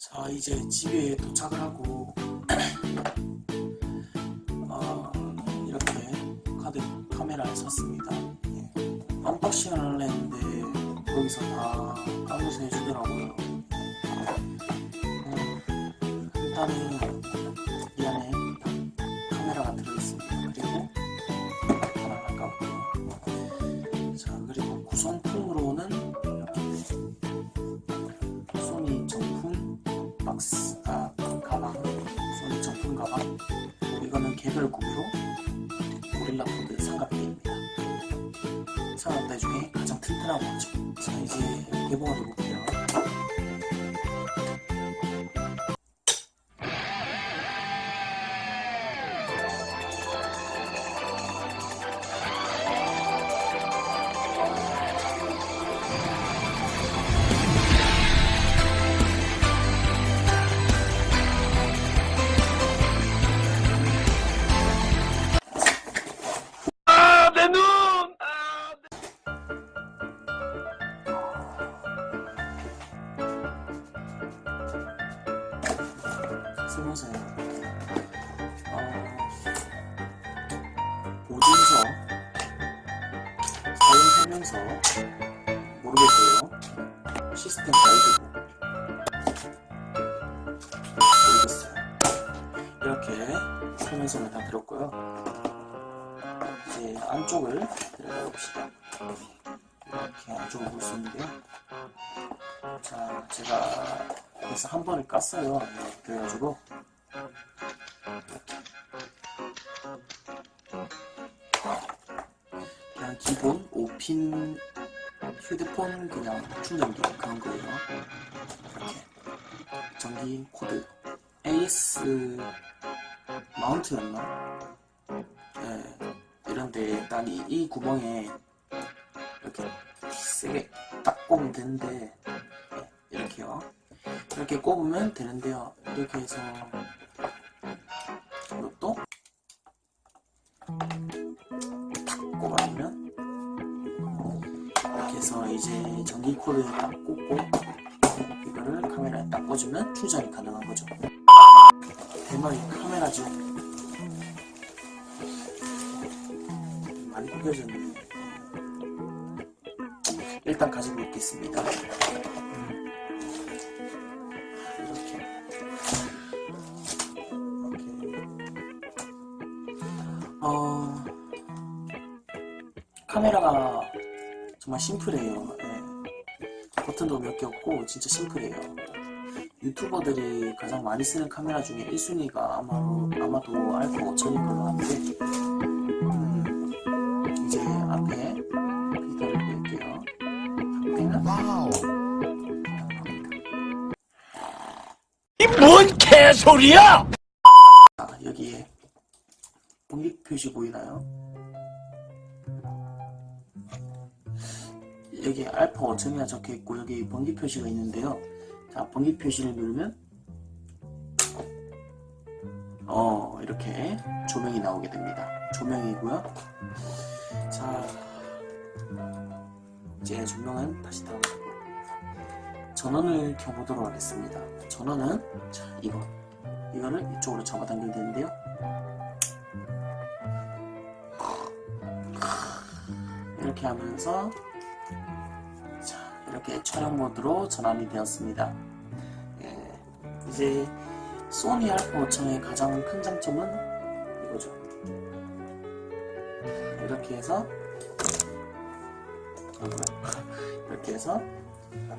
자 이제 집에 도착을 하고 어, 이렇게 카드 카메라를 샀습니다. 예. 언박싱을 했는데 거기서 다 까면서 해주더라고요. 음, 일단은 가방 이거는 개별 구매로 고릴라 푸드 삼각대입니다. 삼각대 중에 가장 튼튼한 거죠 자 이제 개봉을 해볼게요 설명서 모르겠고요. 시스템 가이드북 모르겠어요. 이렇게 설명서를 다 들었고요. 이제 안쪽을 들어가 봅시다. 이렇게 안쪽을 볼 수 있는데요. 자 제가 그래서 한 번을 깠어요. 그래가지고 그냥 기본 5핀 휴대폰 그냥 충전기 그런 거예요. 이렇게 전기 코드. AS 마운트였나? 네, 이런데 딱이 구멍에 이렇게 세게 딱 꼽으면 되는데 네, 이렇게요. 이렇게 꼽으면 되는데요. 이렇게 해서 해서 이제 전기 코드에 딱 꽂고 이거를 카메라에 딱 꽂으면 충전이 가능한 거죠. 대머리 카메라죠. 많이 구겨졌네. 일단 가지고 있겠습니다. 이 정말 심플해요 예. 버튼도 몇 개 없고 진짜 심플해요 유튜버들이 가장 많이 쓰는 카메라 중에 1순위가 아마도, 아마도 알파 5000인 걸로 음, 이제 앞에 비타를 뺄게요 앞에는 와우. 이렇게 뭔 개소리야! 아, 여기에 번기 표시 보이나요? 여기 알파 5천이라 적혀 있고 여기 번기 표시가 있는데요. 자, 번기 표시를 누르면 어 이렇게 조명이 나오게 됩니다. 조명이고요. 자, 이제 조명은 다시 다운하고 전원을 켜보도록 하겠습니다. 전원은 자 이거 이거를 이쪽으로 잡아당기면 되는데요. 이렇게 하면서 자 이렇게 촬영 모드로 전환이 되었습니다. 예, 이제 소니 알파 5천의 가장 큰 장점은 이거죠. 이렇게 해서. 이렇게 해서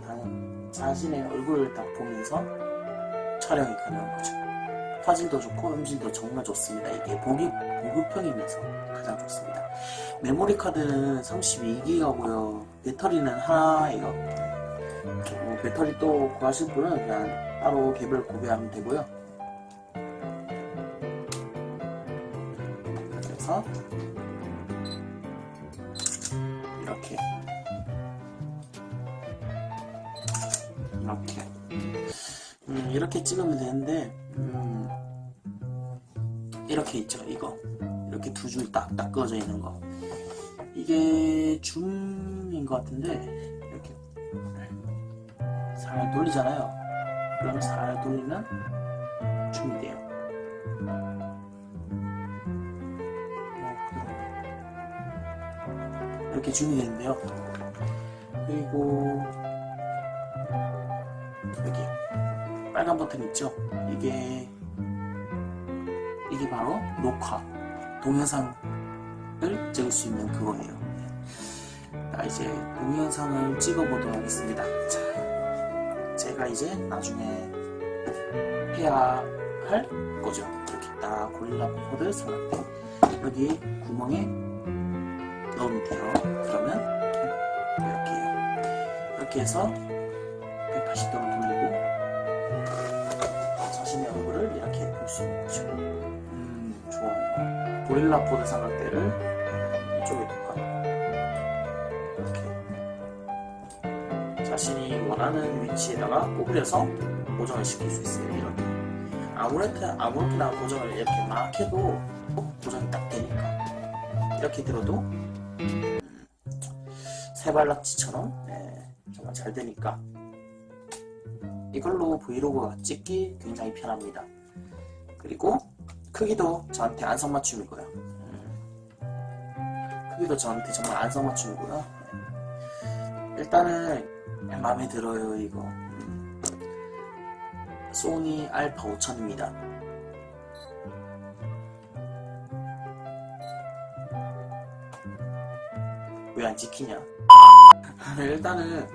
당- 자신의 얼굴을 딱 보면서 촬영이 가능한 거죠. 화질도 좋고 음질도 정말 좋습니다. 이게 보기, 보급형이면서 가장 좋습니다. 메모리 카드는 32기가고요. 배터리는 하나예요. 어, 배터리 또 구하실 분은 그냥 따로 개별 구매하면 되고요. 그래서 이렇게 이렇게 음, 이렇게 찍으면 되는데 음, 이렇게 있죠 이거 이렇게 두 줄 딱딱 꺼져 있는 거 이게 줌인 것 같은데 이렇게 살짝 돌리잖아요 그러면 살 돌리면 줌이 돼요. 이렇게 줌이 되는데요. 그리고 여기 빨간 버튼 있죠? 이게 이게 바로 녹화 동영상을 찍을 수 있는 그거예요. 자 이제 동영상을 찍어보도록 하겠습니다. 자, 제가 이제 나중에 해야 할 거죠. 이렇게 딱 고릴라 포드 삼각대 여기 구멍에 넣으면 돼요. 그러면 이렇게요. 이렇게 해서 180도로 고릴라 포드 삼각대를 이쪽에 둘까? 이렇게. 자신이 원하는 위치에다가 구부려서 고정을 시킬 수 있어요. 이렇게. 아무렇게나, 아무렇게나 고정을 이렇게 막 해도 고정이 딱 되니까. 이렇게 들어도, 음, 세발낙지처럼, 네, 정말 잘 되니까. 이걸로 브이로그 찍기 굉장히 편합니다. 그리고 크기도 저한테 안성맞춤이고요. 음, 크기도 저한테 정말 안성맞춤이고요. 네. 일단은 마음에 들어요 이거. 음, 소니 알파 5000입니다. 왜 안 찍히냐? 일단은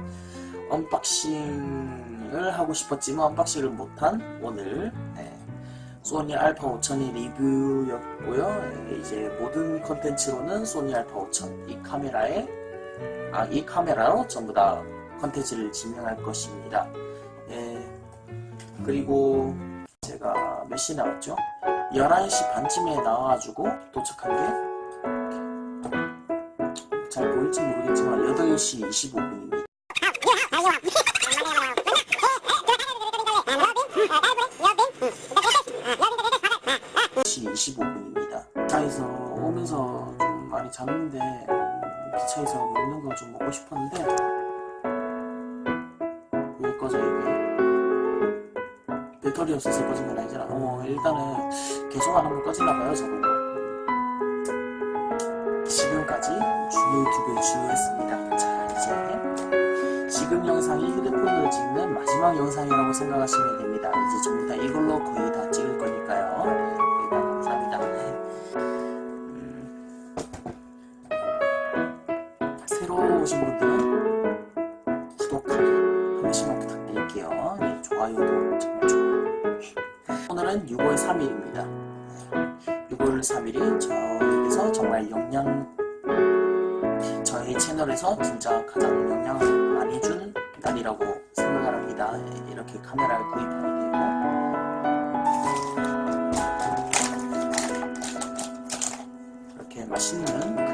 언박싱을 하고 싶었지만 언박싱을 못한 오늘 네. 소니 알파 5000이 리뷰였고요. 네, 이제 모든 컨텐츠로는 소니 알파 5000 이 카메라에 아, 이 카메라로 전부 다 컨텐츠를 진행할 것입니다. 예, 그리고 제가 몇 시에 나왔죠? 11시 반쯤에 나와가지고 도착한 게 잘 보일지 모르겠지만 8시 25분입 10시 25분입니다. 기차에서 오면서 좀 많이 잤는데 음, 기차에서 먹는 거 좀 먹고 싶었는데 왜 꺼져 이게 배터리 없어서 꺼진 건 아니잖아. 어 일단은 계속 안 하면 꺼지나 봐요 저거. 지금까지 주요 유튜브에 주요했습니다. 자 이제 지금 영상이 휴대폰으로 찍는 마지막 영상이라고 생각하시면 됩니다. 이제 전부 다 이걸로 거의 다 찍을 3일이 저에게서 정말 영양 저희 채널에서 진짜 가장 영향을 많이 준 날이라고 생각을 합니다. 예, 이렇게 카메라를 구입하게 되고 이렇게 맛있는